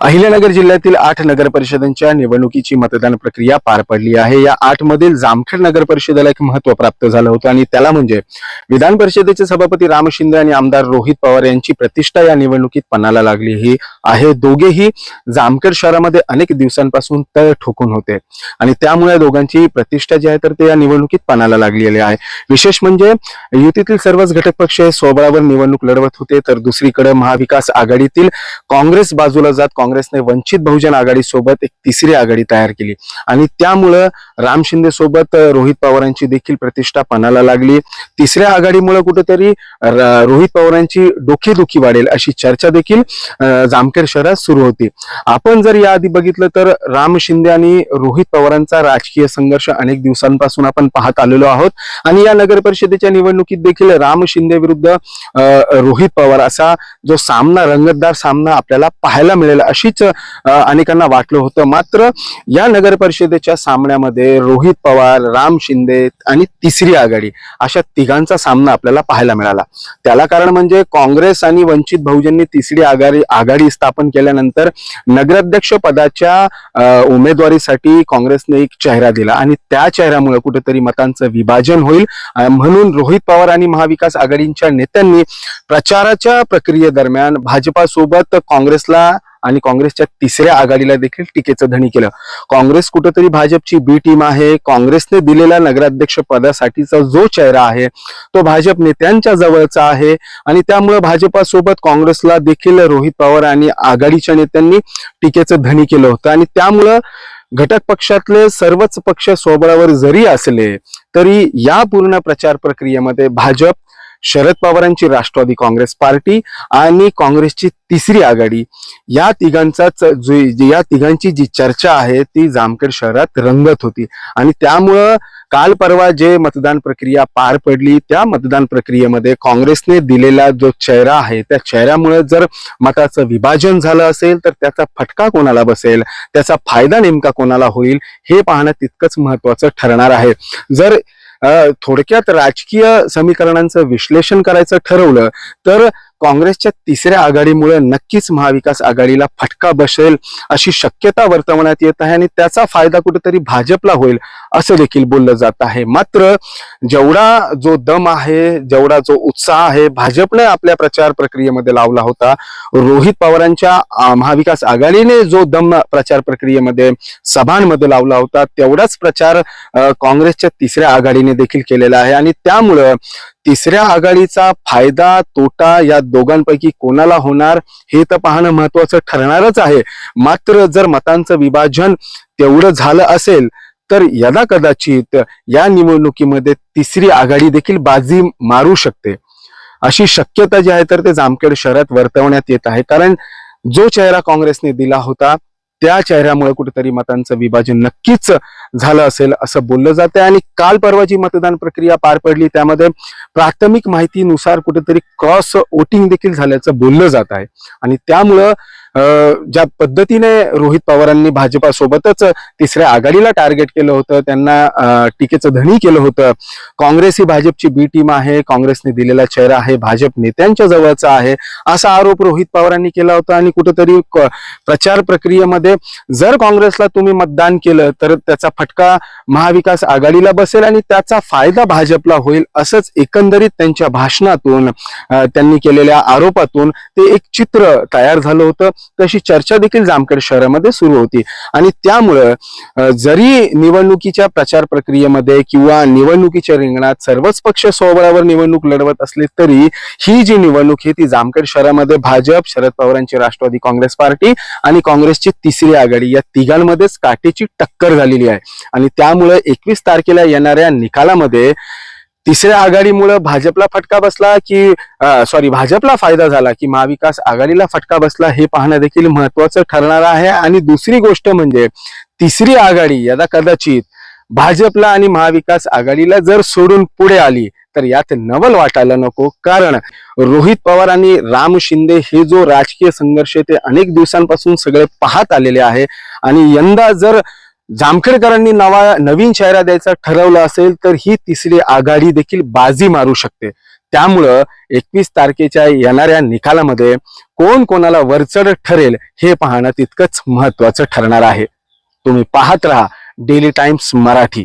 अहिल्यानगर जिल्ह्यातील आठ नगर परिषदांच्या निवडणुकीची मतदान प्रक्रिया पार पडली आहे. या आठ मधील जामखेड नगर परिषदेला एक महत्त्व प्राप्त झालं होतं आणि त्याला म्हणजे विधान परिषदेचे सभापती राम शिंदे आणि आमदार रोहित पवार यांची प्रतिष्ठा या निवडणुकीत पणाला लागली. ही आहे दोघेही जामखेड शहरामध्ये अनेक दिवसांपासून तळ ठोकून होते आणि त्यामुळे दोघांची प्रतिष्ठा जी आहे तर ते या निवडणुकीत पणाला लागलेली आहे. विशेष म्हणजे युतीतील सर्वच घटक पक्ष हे निवडणूक लढवत होते तर दुसरीकडे महाविकास आघाडीतील काँग्रेस बाजूला जात काँग्रेसने वंचित बहुजन आघाडी सोबत एक तिसरी आघाडी तयार केली. आणि त्यामुळं राम शिंदे सोबत रोहित पवारांची देखील प्रतिष्ठा पणाला लागली. तिसऱ्या आघाडीमुळे कुठेतरी रोहित पवारांची डोकेदुखी वाढेल अशी चर्चा देखील जामखेड शहरात सुरू होती. आपण जर याआधी बघितलं तर राम शिंदे आणि रोहित पवारांचा राजकीय संघर्ष अनेक दिवसांपासून आपण पाहत आलेलो आहोत. आणि या नगर परिषदेच्या निवडणुकीत देखील राम शिंदे विरुद्ध रोहित पवार असा जो सामना रंगतदार सामना आपल्याला पाहायला मिळेल अशीच अनेकांना वाटलं होतं. मात्र या नगर परिषदेच्या सामन्यामध्ये रोहित पवार राम शिंदे आणि तिसरी आघाडी अशा तिघांचा सामना आपल्याला पाहायला मिळाला. त्याला कारण म्हणजे काँग्रेस आणि वंचित बहुजननी तिसरी आघाडी आघाडी स्थापन केल्यानंतर नगराध्यक्ष पदाच्या उमेदवारीसाठी काँग्रेसने एक चेहरा दिला आणि त्या चेहऱ्यामुळे कुठेतरी मतांचं विभाजन होईल. म्हणून रोहित पवार आणि महाविकास आघाडीच्या नेत्यांनी प्रचाराच्या प्रक्रियेदरम्यान भाजपासोबत काँग्रेसला आणि काँग्रेसच्या तिसऱ्या आघाडीला देखील टीकेचं धनी केलं. काँग्रेस कुठंतरी भाजपची बी टीम आहे. काँग्रेसने दिलेला नगराध्यक्ष पदासाठीचा जो चेहरा आहे तो भाजप नेत्यांच्या जवळचा आहे. आणि त्यामुळे भाजपासोबत काँग्रेसला देखील रोहित पवार आणि आघाडीच्या नेत्यांनी टीकेचं धनी केलं होतं. आणि त्यामुळं घटक पक्षातले सर्वच पक्ष सोबळावर जरी असले तरी या पूर्ण प्रचार प्रक्रियेमध्ये भाजप शरद पवारांची राष्ट्रवादी काँग्रेस पार्टी आणि काँग्रेसची तिसरी आघाडी. या तिघांचाच या तिघांची जी चर्चा आहे ती जामखेड शहरात रंगत होती. आणि त्यामुळं काल परवा जे मतदान प्रक्रिया पार पडली त्या मतदान प्रक्रियेमध्ये काँग्रेसने दिलेला जो चेहरा आहे त्या चेहऱ्यामुळे जर मताचं विभाजन झालं असेल तर त्याचा फटका कोणाला बसेल? त्याचा फायदा नेमका कोणाला होईल? हे पाहणं तितकंच महत्वाचं ठरणार आहे. जर थोडक्यात राजकीय समीकरणांचं विश्लेषण करायचं ठरवलं तर काँग्रेसच्या तिसऱ्या आघाडीमुळे नक्कीच महाविकास आघाडीला फटका बसेल अशी शक्यता वर्तवण्यात येत आहे आणि त्याचा फायदा कुठेतरी भाजपला होईल असं देखील बोललं जात आहे. मात्र जेवढा जो दम आहे जेवढा जो उत्साह आहे भाजपने आपल्या प्रचार प्रक्रियेमध्ये लावला होता रोहित पवारांच्या महाविकास आघाडीने जो दम प्रचार प्रक्रियेमध्ये सभांमध्ये लावला होता तेवढाच प्रचार काँग्रेसच्या तिसऱ्या आघाडीने देखील केलेला आहे. आणि त्यामुळं तिसऱ्या आघाडीचा फायदा तोटा या दोघांपैकी कोणाला होणार हे तर पाहणं महत्वाचं ठरणारच आहे. मात्र जर मतांचं विभाजन तेवढं झालं असेल तर यदा कदाचित या निवडणुकीमध्ये तिसरी आघाडी देखील बाजी मारू शकते. अशी शक्यता जी आहे तर ते जामखेड शहरात वर्तवण्यात येत आहे. कारण जो चेहरा काँग्रेसने दिला होता त्या चेहऱ्यामुळे कुठेतरी मतांचं विभाजन नक्कीच झालं असेल असं बोललं जाते आणि काल परवाची मतदान प्रक्रिया पार पडली त्यामध्ये प्राथमिक माहितीनुसार कुठेतरी क्रॉस वोटिंग देखील झाल्याचं बोललं जात आहे. आणि त्यामुळं ज्या पद्धतीने रोहित पवारांनी भाजपासोबतच तिसऱ्या आघाडीला टार्गेट केलं होतं त्यांना टीकेचं धनी केलं होतं. काँग्रेस ही भाजपची बी टीम आहे काँग्रेसने दिलेला चेहरा आहे भाजप नेत्यांच्या जवळचा आहे असा आरोप रोहित पवारांनी केला होता आणि कुठंतरी क- प्रचार प्रक्रियेमध्ये जर काँग्रेसला तुम्ही मतदान केलं तर त्याचा फटका महाविकास आघाडीला बसेल आणि त्याचा फायदा भाजपला होईल असंच एकंदरीत त्यांच्या भाषणातून त्यांनी केलेल्या आरोपातून ते एक चित्र तयार झालं होतं. तशी चर्चा देखील जामखेड शहरामध्ये सुरू होती. आणि त्यामुळं जरी निवडणुकीच्या प्रचार प्रक्रियेमध्ये किंवा निवडणुकीच्या रिंगणात सर्वच पक्ष सोबळावर निवडणूक लढवत असले तरी ही जी निवडणूक आहे ती जामखेड शहरामध्ये भाजप शरद पवारांची राष्ट्रवादी काँग्रेस पार्टी आणि काँग्रेसची तिसरी आघाडी या तिघांमध्येच काटेची टक्कर झालेली आहे. आणि त्यामुळे एकवीस तारखेला येणाऱ्या निकालामध्ये तिसऱ्या आघाडीमुळे भाजपला फटका बसला की सॉरी भाजपला फायदा झाला की महाविकास आघाडीला फटका बसला हे पाहणं देखील महत्वाचं ठरणार आहे. आणि दुसरी गोष्ट म्हणजे तिसरी आघाडी यदा कदाचित भाजपला आणि महाविकास आघाडीला जर सोडून पुढे आली तर यात नवल वाटायला नको. कारण रोहित पवार आणि राम शिंदे हे जो राजकीय संघर्ष ते अनेक दिवसांपासून सगळे पाहत आलेले आहे. आणि यंदा जर जामखेडकरांनी नवा नवीन चेहरा द्यायचा ठरवलं असेल तर ही तिसरी आघाडी देखील बाजी मारू शकते. त्यामुळं एकवीस तारखेच्या येणाऱ्या निकालामध्ये कोण कोणाला वरचढ ठरेल हे पाहणं तितकंच महत्वाचं ठरणार आहे. तुम्ही पाहत राहा डेली टाइम्स मराठी.